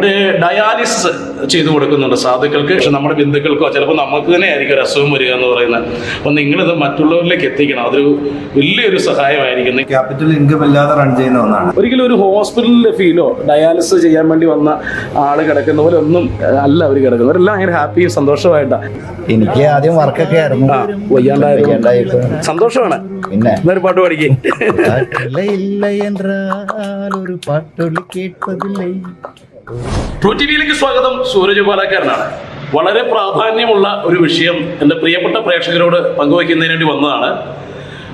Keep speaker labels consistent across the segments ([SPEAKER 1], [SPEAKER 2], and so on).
[SPEAKER 1] ഇവിടെ ഡയാലിസിസ് ചെയ്തു കൊടുക്കുന്നുണ്ട് സാധുക്കൾക്ക്. പക്ഷെ നമ്മുടെ ബന്ധുക്കൾക്കോ ചിലപ്പോൾ നമുക്ക് തന്നെ ആയിരിക്കും ഒരു അസുഖം വരിക എന്ന് പറയുന്നത്. അപ്പം നിങ്ങളിത് മറ്റുള്ളവരിലേക്ക് എത്തിക്കണം. അതൊരു വലിയൊരു സഹായമായിരിക്കുന്നു
[SPEAKER 2] ക്യാപിറ്റൽ ഇൻകം ഇല്ലാതെ റൺ ചെയ്യുന്ന ഒന്നാണ്.
[SPEAKER 1] ഒരിക്കലും ഒരു ഹോസ്പിറ്റലിലെ ഫീലോ ഡയാലിസിസ് ചെയ്യാൻ വേണ്ടി വന്ന ആൾ കിടക്കുന്ന പോലെ ഒന്നും അല്ല അവർ കിടക്കുന്നത്. അവരെല്ലാം ഭയങ്കര ഹാപ്പിയും സന്തോഷമായിട്ടാണ്
[SPEAKER 3] എനിക്ക് ആദ്യം വർക്കൊക്കെ ആയിരുന്നു.
[SPEAKER 1] വയ്യാണ്ടായിരുന്നു. സന്തോഷമാണ്.
[SPEAKER 3] പിന്നെ?
[SPEAKER 1] എന്നൊരു പാട്ട് പാടിക്കേ?
[SPEAKER 3] ഒരു പാട്ടൊലി കേൾപ്പതില്ലേ?
[SPEAKER 1] ട്രൂ ടി വിയിലേക്ക് സ്വാഗതം. സൂരജ് പാലക്കാരനാണ് വളരെ പ്രാധാന്യമുള്ള ഒരു വിഷയം എന്റെ പ്രിയപ്പെട്ട പ്രേക്ഷകരോട് പങ്കുവയ്ക്കുന്നതിന് വേണ്ടി വന്നതാണ്.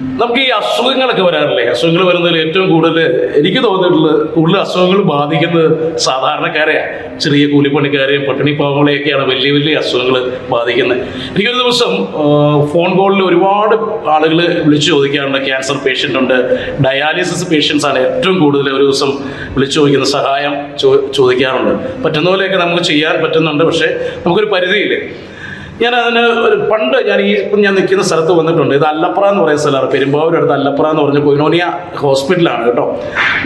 [SPEAKER 1] നമുക്ക് ഈ അസുഖങ്ങളൊക്കെ വരാറില്ലേ? അസുഖങ്ങൾ വരുന്നതിൽ ഏറ്റവും കൂടുതൽ എനിക്ക് തോന്നിയിട്ടുള്ളത് കൂടുതൽ അസുഖങ്ങൾ ബാധിക്കുന്നത് സാധാരണക്കാരെയാണ് ചെറിയ കൂലിപ്പണിക്കാരെയും പട്ടിണി പാവങ്ങളെയൊക്കെയാണ് വലിയ വലിയ അസുഖങ്ങൾ ബാധിക്കുന്നത്. എനിക്കൊരു ദിവസം ഫോൺ കോളിൽ ഒരുപാട് ആളുകൾ വിളിച്ചു ചോദിക്കാറുണ്ട്. ക്യാൻസർ പേഷ്യന്റ് ഉണ്ട്. ഡയാലിസിസ് പേഷ്യൻസാണ് ഏറ്റവും കൂടുതൽ ഒരു ദിവസം വിളിച്ചു ചോദിക്കുന്ന സഹായം ചോ- ചോദിക്കാറുണ്ട്. പറ്റുന്ന പോലെയൊക്കെ നമുക്ക് ചെയ്യാൻ പറ്റുന്നുണ്ട്. പക്ഷേ നമുക്കൊരു പരിധിയില്ലേ? ഞാൻ അതിന് ഒരു പണ്ട് ഞാൻ ഈ ഇപ്പം ഞാൻ നിൽക്കുന്ന സ്ഥലത്ത് വന്നിട്ടുണ്ട്. ഇത് അല്ലപ്ര എന്ന് പറയുന്ന സ്ഥലമാണ് പെരുമ്പാവൂർ അടുത്ത് അല്ലപ്ര എന്ന് പറഞ്ഞ കൊയിനോനിയ ഹോസ്പിറ്റലാണ് കേട്ടോ.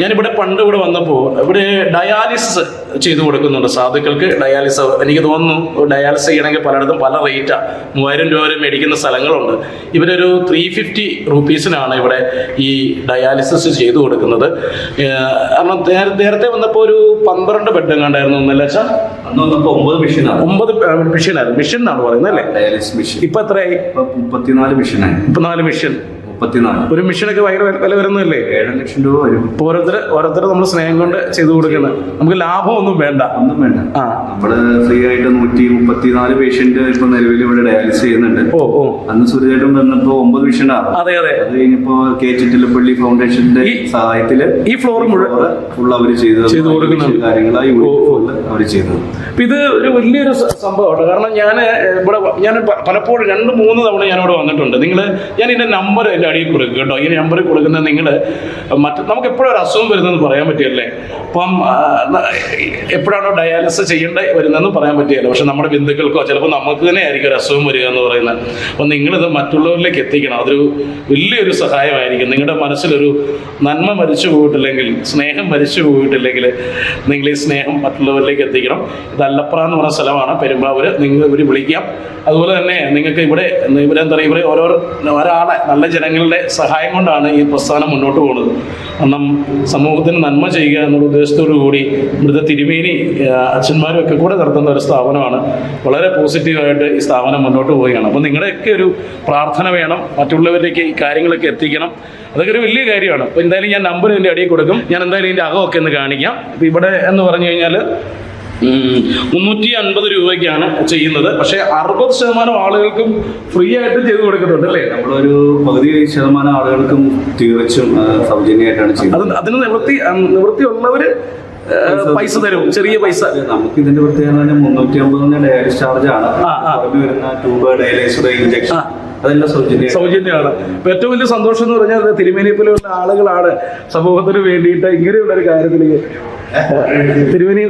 [SPEAKER 1] ഞാനിവിടെ പണ്ട് ഇവിടെ വന്നപ്പോൾ ഇവിടെ ഡയാലിസിസ് ചെയ്തു കൊടുക്കുന്നുണ്ട് സാധുക്കൾക്ക്. ഡയാലിസ് എനിക്ക് തോന്നുന്നു ഡയാലിസിസ് ചെയ്യണമെങ്കിൽ പലയിടത്തും പല റേറ്റാണ് മൂവായിരം രൂപ വരെ മേടിക്കുന്ന സ്ഥലങ്ങളുണ്ട്. ഇവരൊരു ത്രീ ഫിഫ്റ്റി റുപ്പീസിനാണ് ഇവിടെ ഈ ഡയാലിസിസ് ചെയ്തു കൊടുക്കുന്നത്. കാരണം നേരത്തെ വന്നപ്പോൾ ഒരു പന്ത്രണ്ട് ബെഡ് കണ്ടായിരുന്നു ഒന്നല്ല വെച്ചാൽ
[SPEAKER 4] ഒമ്പത് മെഷീനാണ്
[SPEAKER 1] ഒമ്പത് മെഷീനായിരുന്നു മെഷീൻ എന്നാണ് പറയുന്നത്. അല്ലേ
[SPEAKER 4] ഡയാലിസിസ് മെഷീൻ.
[SPEAKER 1] ഇപ്പൊ എത്രയായി?
[SPEAKER 4] മുപ്പത്തിനാല് മെഷീനായി.
[SPEAKER 1] മുപ്പത്തിനാല് നാല് മിഷൻ.
[SPEAKER 4] മുപ്പത്തിനാല്.
[SPEAKER 1] ഒരു മിഷനൊക്കെ ഭയങ്കര വില- വരുന്നതല്ലേ?
[SPEAKER 4] ലക്ഷം രൂപ വരും.
[SPEAKER 1] ഓരോരുത്തർ ഓരോരുത്തർ നമ്മൾ സ്നേഹം കൊണ്ട് ചെയ്തു കൊടുക്കുന്നത് നമുക്ക് ലാഭമൊന്നും വേണ്ട.
[SPEAKER 4] ഒന്നും വേണ്ട.
[SPEAKER 1] ആ.
[SPEAKER 4] നമ്മൾ ഫ്രീ ആയിട്ട് നൂറ്റി മുപ്പത്തിനാല് പേഷ്യന്റ് ഇപ്പൊ നിലവിൽ ഇവിടെ ഡയാലിസിസ് ചെയ്യുന്നുണ്ട്.
[SPEAKER 1] ഓ ഓ.
[SPEAKER 4] അന്ന് സുരേട്ടൻ വന്നപ്പോ ഒമ്പത് മിഷനാണ്
[SPEAKER 1] അതെ അതെ.
[SPEAKER 4] അത് കഴിഞ്ഞപ്പോ കെ ചിറ്റിലപ്പള്ളി ഫൗണ്ടേഷന്റെ സഹായത്തിൽ
[SPEAKER 1] ഈ ഫ്ലോർ മുഴുവൻ
[SPEAKER 4] ഫുൾ അവർ ചെയ്തത്.
[SPEAKER 1] ചെയ്ത് കൊടുക്കുന്ന
[SPEAKER 4] കാര്യങ്ങളായി അവർ ചെയ്തത്
[SPEAKER 1] ഇത് ഒരു വലിയൊരു സംഭവമാണ് കാരണം ഞാൻ ഇവിടെ ഞാൻ പലപ്പോഴും രണ്ട് മൂന്ന് തവണ ഞാൻ ഇവിടെ വന്നിട്ടുണ്ട്. നിങ്ങൾ ഞാൻ ഇതിന്റെ നമ്പർ അടിയിൽ കൊടുക്കും കേട്ടോ. ഈ നമ്പർ കൊടുക്കുന്നത് നിങ്ങൾ മറ്റ് നമുക്ക് എപ്പോഴും ഒരു അസുഖം വരുന്നതെന്ന് പറയാൻ പറ്റിയല്ലേ അപ്പം എപ്പോഴാണോ ഡയാലിസിസ് ചെയ്യേണ്ട വരുന്നതെന്ന് പറയാൻ പറ്റിയല്ല പക്ഷെ നമ്മുടെ ബന്ധുക്കൾക്കോ ചിലപ്പോൾ നമുക്ക് തന്നെ ആയിരിക്കും ഒരു അസുഖം വരിക എന്ന് പറയുന്നത്. അപ്പം നിങ്ങളിത് മറ്റുള്ളവരിലേക്ക് എത്തിക്കണം. അതൊരു വലിയൊരു സഹായമായിരിക്കും. നിങ്ങളുടെ മനസ്സിലൊരു നന്മ മരിച്ചു പോയിട്ടില്ലെങ്കിൽ സ്നേഹം മരിച്ചു പോയിട്ടില്ലെങ്കിൽ നിങ്ങൾ ഈ സ്നേഹം മറ്റുള്ളവരിലേക്ക് എത്തിക്കണം. ഇത് അല്ലപ്ര എന്ന് പറഞ്ഞ സ്ഥലമാണ്. പെരുമ്പാവൂര്. നിങ്ങൾ ഇവർ വിളിക്കാം. അതുപോലെ തന്നെ നിങ്ങൾക്ക് ഇവിടെ ഇവരെന്താ പറയുക ഇവരെ ഓരോ ഒരാളെ നല്ല ജനങ്ങളുടെ സഹായം കൊണ്ടാണ് ഈ പ്രസ്ഥാനം മുന്നോട്ട് പോകുന്നത്. കാരണം സമൂഹത്തിന് നന്മ ചെയ്യുക എന്നുള്ള ഉദ്ദേശത്തോടു കൂടി ഇവിടുത്തെ തിരുമേനി അച്ഛന്മാരും ഒക്കെ കൂടെ നടത്തുന്ന ഒരു സ്ഥാപനമാണ്. വളരെ പോസിറ്റീവായിട്ട് ഈ സ്ഥാപനം മുന്നോട്ട് പോവുകയാണ്. അപ്പോൾ നിങ്ങളുടെയൊക്കെ ഒരു പ്രാർത്ഥന വേണം. മറ്റുള്ളവരിലേക്ക് ഈ കാര്യങ്ങളൊക്കെ എത്തിക്കണം. അതൊക്കെ ഒരു വലിയ കാര്യമാണ്. അപ്പോൾ എന്തായാലും ഞാൻ നമ്പർ ഇതിന്റെ അടിയിൽ കൊടുക്കും. ഞാൻ എന്തായാലും ഇതിന്റെ അകമൊക്കെ ഒന്ന് കാണിക്കാം. ഇവിടെ എന്ന് പറഞ്ഞു കഴിഞ്ഞാൽ മുന്നൂറ്റി അൻപത് രൂപയ്ക്കാണ് ചെയ്യുന്നത്. പക്ഷേ അറുപത് ശതമാനം ആളുകൾക്കും ഫ്രീ ആയിട്ട് ചെയ്തു കൊടുക്കുന്നുണ്ട് അല്ലേ?
[SPEAKER 4] നമ്മളൊരു പകുതി ശതമാനം ആളുകൾക്കും തികച്ചും ആ, സൗജന്യമായിട്ടാണ് ചെയ്യുന്നത്.
[SPEAKER 1] അത് അതിന് നിവൃത്തി നിവൃത്തി ഉള്ളവര് പൈസ തരും. ചെറിയ പൈസ.
[SPEAKER 4] നമുക്ക് ഇതിന്റെ പ്രത്യേകത മുന്നൂറ്റി അമ്പതിന് ഡയാലിസ് ചാർജ് ആണ്. വരുന്ന ട്യൂബ് ഡയാലിസർ ഇഞ്ചക്ഷൻ
[SPEAKER 1] ആ.
[SPEAKER 4] അതെല്ലാം സൗജന്യം
[SPEAKER 1] സൗജന്യമാണ്. ഏറ്റവും വലിയ സന്തോഷം എന്ന് പറഞ്ഞാൽ തിരുമേനിയെ പോലെയുള്ള ആളുകളാണ് സമൂഹത്തിന് വേണ്ടിയിട്ട് ഇങ്ങനെയുള്ള ഒരു കാര്യത്തിലേക്ക് തിരുമേനി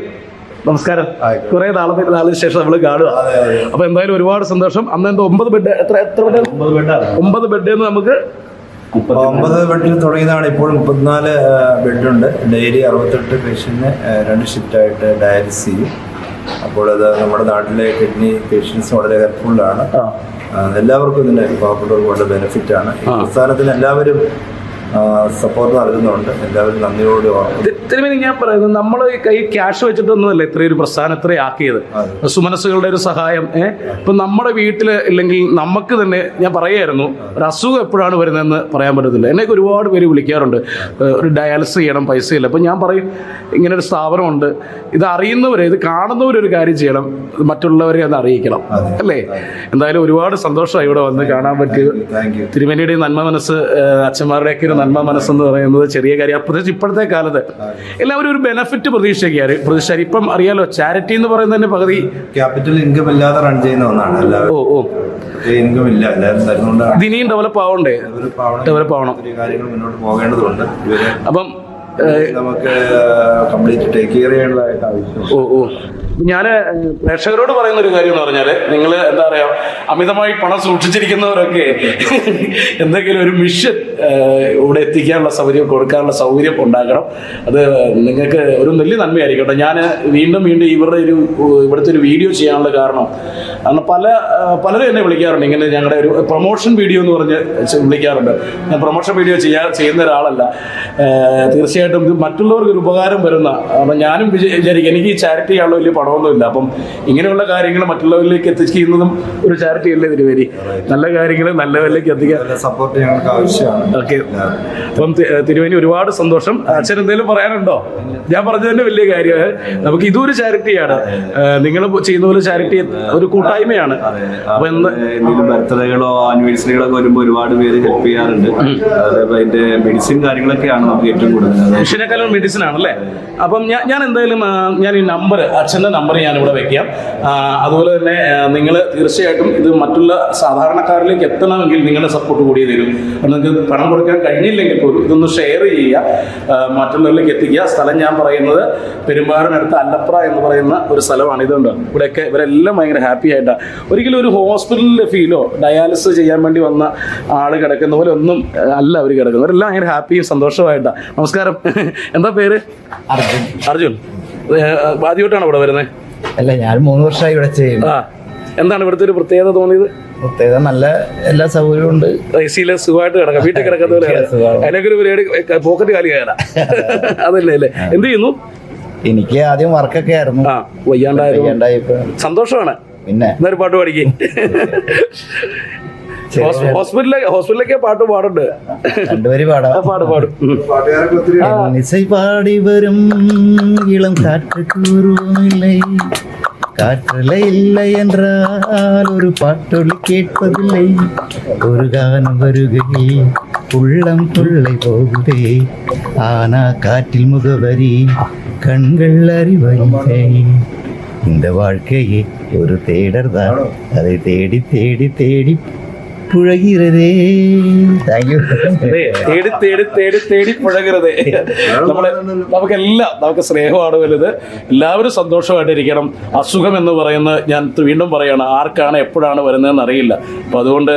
[SPEAKER 1] നമസ്കാരം. കുറെ നാളത്തെ നാളിന് ശേഷം നമ്മൾ കാണുക. അപ്പൊ എന്തായാലും ഒരുപാട് സന്തോഷം. അന്ന് എന്തോ ഒമ്പത് ബെഡ് എത്ര എത്ര ബെഡ്
[SPEAKER 4] ഒമ്പത്
[SPEAKER 1] ബെഡ് എന്ന് നമുക്ക്
[SPEAKER 2] ഒമ്പത് ബെഡിൽ തുടങ്ങിയതാണ് ഇപ്പോൾ മുപ്പത്തിനാല് ബെഡുണ്ട് ഡെയിലി അറുപത്തെട്ട് പേഷ്യന്റിന് രണ്ട് ഷിഫ്റ്റ് ആയിട്ട് ഡയാലിസിസ് ചെയ്യും. അപ്പോൾ അത് നമ്മുടെ നാട്ടിലെ കിഡ്നി പേഷ്യൻസ് വളരെ ഹെൽപ്ഫുള്ളാണ്
[SPEAKER 1] ആണ്.
[SPEAKER 2] എല്ലാവർക്കും ഇതിന്റെ പാവപ്പെട്ടവർക്ക് വളരെ ബെനിഫിറ്റ് ആണ്.
[SPEAKER 1] ആ.
[SPEAKER 2] എല്ലാവരും സപ്പോർട്ട് നൽകുന്നുണ്ട്. എല്ലാവരും നന്ദിയോട്
[SPEAKER 1] തിരുമേനി ഞാൻ പറയുന്നത് നമ്മൾ കൈ ക്യാഷ് വെച്ചിട്ടൊന്നുമല്ല ഇത്രയൊരു പ്രസ്ഥാനം ഇത്രയും ആക്കിയത്. സുമനസ്സുകളുടെ ഒരു സഹായം ഏഹ് ഇപ്പൊ നമ്മുടെ വീട്ടിൽ ഇല്ലെങ്കിൽ നമുക്ക് തന്നെ ഞാൻ പറയായിരുന്നു ഒരു അസുഖം എപ്പോഴാണ് വരുന്നതെന്ന് പറയാൻ പറ്റത്തില്ല. എന്നൊക്കെ ഒരുപാട് പേര് വിളിക്കാറുണ്ട്. ഒരു ഡയാലിസിസ് ചെയ്യണം പൈസയില്ല. അപ്പം ഞാൻ പറയും ഇങ്ങനെ ഒരു സ്ഥാപനമുണ്ട്. ഇത് അറിയുന്നവരെ ഇത് കാണുന്നവരൊരു കാര്യം ചെയ്യണം. മറ്റുള്ളവരെ അത് അറിയിക്കണം. അല്ലേ? എന്തായാലും ഒരുപാട് സന്തോഷമായി ഇവിടെ വന്ന് കാണാൻ പറ്റിയത്.
[SPEAKER 2] തിരുമേനിയുടെയും
[SPEAKER 1] തിരുമേനിയുടെ നന്മ മനസ്സ് അച്ഛന്മാരുടെയൊക്കെ ഒരു നന്മ മനസ്സെന്ന് പറയുന്നത് ചെറിയ കാര്യം. പ്രത്യേകിച്ച് ഇപ്പോഴത്തെ കാലത്ത് എല്ലാവരും ഒരു ബെനഫിറ്റ് പ്രതീക്ഷിക്കാറ് പ്രതീക്ഷിച്ചാൽ ഇപ്പം അറിയാലോ ചാരിറ്റി എന്ന് പറയുന്നതിന്റെ പകുതി.
[SPEAKER 2] ക്യാപിറ്റൽ ഇൻകം ഇല്ലാതെ റൺ ചെയ്യുന്ന ഒന്നാണ്.
[SPEAKER 1] ഓ ഓ.
[SPEAKER 2] ഇൻകം ഇല്ല. എല്ലാവരും
[SPEAKER 1] ഇനിയും ഡെവലപ്പ് ആവണ്ടേ?
[SPEAKER 2] ഡെവലപ്പ് ആവണം.
[SPEAKER 1] ഡെവലപ്പ് ആവണം.
[SPEAKER 2] കാര്യങ്ങൾ മുന്നോട്ട് പോകേണ്ടതുണ്ട്.
[SPEAKER 1] അപ്പം
[SPEAKER 2] നമുക്ക് കംപ്ലീറ്റ് ടേക്ക് കെയർ ചെയ്യേണ്ടതായിട്ട് ആവശ്യമുണ്ട്.
[SPEAKER 1] ഓ ഓ. ഞാൻ പ്രേക്ഷകരോട് പറയുന്ന ഒരു കാര്യം എന്ന് പറഞ്ഞാൽ നിങ്ങൾ എന്താ പറയാ അമിതമായി പണം സൂക്ഷിച്ചിരിക്കുന്നവരൊക്കെ എന്തെങ്കിലും ഒരു മിഷൻ ഇവിടെ എത്തിക്കാനുള്ള സൗകര്യം കൊടുക്കാനുള്ള സൗകര്യം ഉണ്ടാക്കണം അത് നിങ്ങൾക്ക് ഒരു വലിയ നന്മയായിരിക്കട്ടെ. ഞാൻ വീണ്ടും വീണ്ടും ഇവരുടെ ഒരു ഇവിടുത്തെ ഒരു വീഡിയോ ചെയ്യാനുള്ള കാരണം കാരണം പല പലരും എന്നെ വിളിക്കാറുണ്ട്. ഇങ്ങനെ ഞങ്ങളുടെ ഒരു പ്രൊമോഷൻ വീഡിയോ എന്ന് പറഞ്ഞ് വിളിക്കാറുണ്ട്. ഞാൻ പ്രൊമോഷൻ വീഡിയോ ചെയ്യാ ചെയ്യുന്ന ഒരാളല്ല. ആ, തീർച്ചയായിട്ടും ഇത് മറ്റുള്ളവർക്ക് ഒരു ഉപകാരം വരുന്ന അപ്പം ഞാനും വിചാ- വിചാരിക്കും എനിക്ക് ഈ ചാരിറ്റി ആണ് വലിയ പണമൊന്നുമില്ല. അപ്പം ഇങ്ങനെയുള്ള കാര്യങ്ങൾ മറ്റുള്ളവരിലേക്ക് എത്തിക്കുന്നതും ഒരു ചാരിറ്റി അല്ലേ തിരുവേരി നല്ല കാര്യങ്ങൾ നല്ലവരിലേക്ക് എത്തിക്കാൻ
[SPEAKER 2] സപ്പോർട്ട് ഞങ്ങൾക്ക് ആവശ്യമാണ്.
[SPEAKER 1] ഓക്കെ. അപ്പം തിരുവേനി ഒരുപാട് സന്തോഷം. അച്ഛൻ എന്തെങ്കിലും പറയാനുണ്ടോ? ഞാൻ പറഞ്ഞത് തന്നെ വലിയ കാര്യമാണ് നമുക്ക് ഇതും ഒരു ചാരിറ്റിയാണ് നിങ്ങൾ ചെയ്യുന്ന പോലെ ചാരിറ്റി ഒരു കൂട്ടായ്മയാണ്. അപ്പൊ എന്ന്
[SPEAKER 4] എന്തെങ്കിലും ബർത്ത്ഡേകളോ ആനിവേഴ്സറികളോ ഒക്കെ വരുമ്പോൾ ഒരുപാട് പേര് ഹെൽപ്പ് ചെയ്യാറുണ്ട്. അതേപോലെ അതിന്റെ മെഡിസിൻ കാര്യങ്ങളൊക്കെയാണ് നമുക്ക് ഏറ്റവും കൂടുതൽ.
[SPEAKER 1] മെഷീനേക്കാളും മെഡിസിൻ ആണല്ലേ അപ്പം ഞാൻ ഞാൻ എന്തായാലും ഞാൻ ഈ നമ്പർ അച്ഛന്റെ നമ്പർ ഞാൻ ഇവിടെ വെക്കാം അതുപോലെ തന്നെ നിങ്ങൾ തീർച്ചയായിട്ടും ഇത് മറ്റുള്ള സാധാരണക്കാരിലേക്ക് എത്തണമെങ്കിൽ നിങ്ങളുടെ സപ്പോർട്ട് കൂടി തരും. നിങ്ങൾക്ക് പണം കൊടുക്കാൻ കഴിഞ്ഞില്ലെങ്കിൽ പോലും ഇതൊന്ന് ഷെയർ ചെയ്യുക. മറ്റുള്ളവരിലേക്ക് എത്തിക്കുക. സ്ഥലം ഞാൻ പറയുന്നത് പെരുമ്പാറിനടുത്ത് അല്ലപ്ര എന്ന് പറയുന്ന ഒരു സ്ഥലമാണ്. ഇതുണ്ട്. ഇവിടെയൊക്കെ ഇവരെല്ലാം ഭയങ്കര ഹാപ്പി ആയിട്ടാണ് ഒരിക്കലും ഒരു ഹോസ്പിറ്റലിലെ ഫീലോ ഡയാലിസിസ് ചെയ്യാൻ വേണ്ടി വന്ന ആൾ കിടക്കുന്ന പോലെ ഒന്നും അല്ല അവർ കിടക്കുന്നത്. അവരെല്ലാം ഭയങ്കര ഹാപ്പിയും സന്തോഷമായിട്ടാണ് നമസ്കാരം. എന്താ പേര്?
[SPEAKER 3] അർജുൻ.
[SPEAKER 1] അർജുൻ. ആദ്യമായിട്ടാണ് ഇവിടെ വരുന്നത്
[SPEAKER 3] അല്ല ഞാൻ മൂന്ന് വർഷമായി ഇവിടെ ചെയ്യുന്നു.
[SPEAKER 1] ആ എന്താണ് ഇവിടുത്തെ ഒരു പ്രത്യേകത തോന്നിയത്?
[SPEAKER 3] പ്രത്യേകത നല്ല എല്ലാ സൗകര്യവും ഉണ്ട്.
[SPEAKER 1] എ സിയിലെ സുഖമായിട്ട് കിടക്കാം. വീട്ടിൽ കിടക്കാത്ത പോലെ. അതിനൊക്കെ ഒരു പരിപാടി പോക്കറ്റ് കാലി കയറാം അതല്ലേ അല്ലേ? എന്ത് ചെയ്യുന്നു?
[SPEAKER 3] എനിക്ക് ആദ്യം വർക്കൊക്കെ ആയിരുന്നു.
[SPEAKER 1] ആ
[SPEAKER 3] വയ്യാണ്ടായി
[SPEAKER 1] സന്തോഷമാണ്.
[SPEAKER 3] പിന്നെ?
[SPEAKER 1] എന്നൊരു പാട്ട് പാടിക്കേ.
[SPEAKER 3] ചെറിയ-
[SPEAKER 1] ഹോസ്പിറ്റലിലെ ഹോസ്പിറ്റലിലേക്ക് പാട്ട് പാടുണ്ട്.
[SPEAKER 3] രണ്ടുപേരും പാടാം.
[SPEAKER 1] പാടി
[SPEAKER 3] വരും. ഇളം കാറ്റ് കൂറുമില്ലേ காற்றலை இல்லை என்றால் ஒரு பாட்டொலி கேட்பதில்லை ஒரு கானம் வருகையில் உள்ளம் தொல்லை போகுதே ஆனா காற்றில் முகவரி கண்கள் அறிவறில்லை இந்த வாழ்க்கையை ஒரு தேடர் தான் அதை தேடி தேடி தேடி പുഴകിറതേ താങ്ക്
[SPEAKER 1] യു തേടി തേടി തേടി തേടി നമ്മളെ നമുക്കെല്ലാം നമുക്ക് സ്നേഹമാണ് വലുത്. എല്ലാവരും സന്തോഷമായിട്ടിരിക്കണം. അസുഖം എന്ന് പറയുന്നത് ഞാൻ വീണ്ടും പറയണം ആർക്കാണ് എപ്പോഴാണ് വരുന്നതെന്ന് അറിയില്ല അപ്പം അതുകൊണ്ട്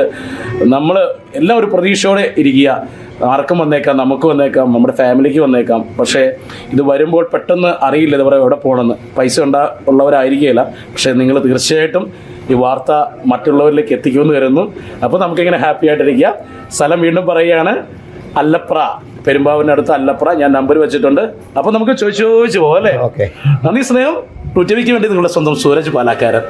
[SPEAKER 1] നമ്മൾ എല്ലാം ഒരു പ്രതീക്ഷയോടെ ഇരിക്കുക. ആർക്കും വന്നേക്കാം നമുക്ക് വന്നേക്കാം നമ്മുടെ ഫാമിലിക്ക് വന്നേക്കാം. പക്ഷേ ഇത് വരുമ്പോൾ പെട്ടെന്ന് അറിയില്ല ഇതുവരെ എവിടെ പോകണമെന്ന് പൈസ ഉണ്ടാ ഉള്ളവരായിരിക്കില്ല പക്ഷേ നിങ്ങൾ തീർച്ചയായിട്ടും ഈ വാർത്ത മറ്റുള്ളവരിലേക്ക് എത്തിക്കുമെന്ന് കരുതുന്നു. അപ്പോൾ നമുക്കിങ്ങനെ ഹാപ്പി ആയിട്ടിരിക്കുക. സ്ഥലം വീണ്ടും പറയുകയാണ് അല്ലപ്ര. പെരുമ്പാവിന്റെ അടുത്ത് അല്ലപ്ര. ഞാൻ നമ്പർ വെച്ചിട്ടുണ്ട്. അപ്പോൾ നമുക്ക് ചോദിച്ചു ചോദിച്ചു പോകാം അല്ലേ?
[SPEAKER 3] ഓക്കെ.
[SPEAKER 1] നന്ദി സ്നേഹം. ടുറ്റവിക്ക് വേണ്ടി നിങ്ങളുടെ സ്വന്തം സൂരജ് പാലാക്കാരൻ.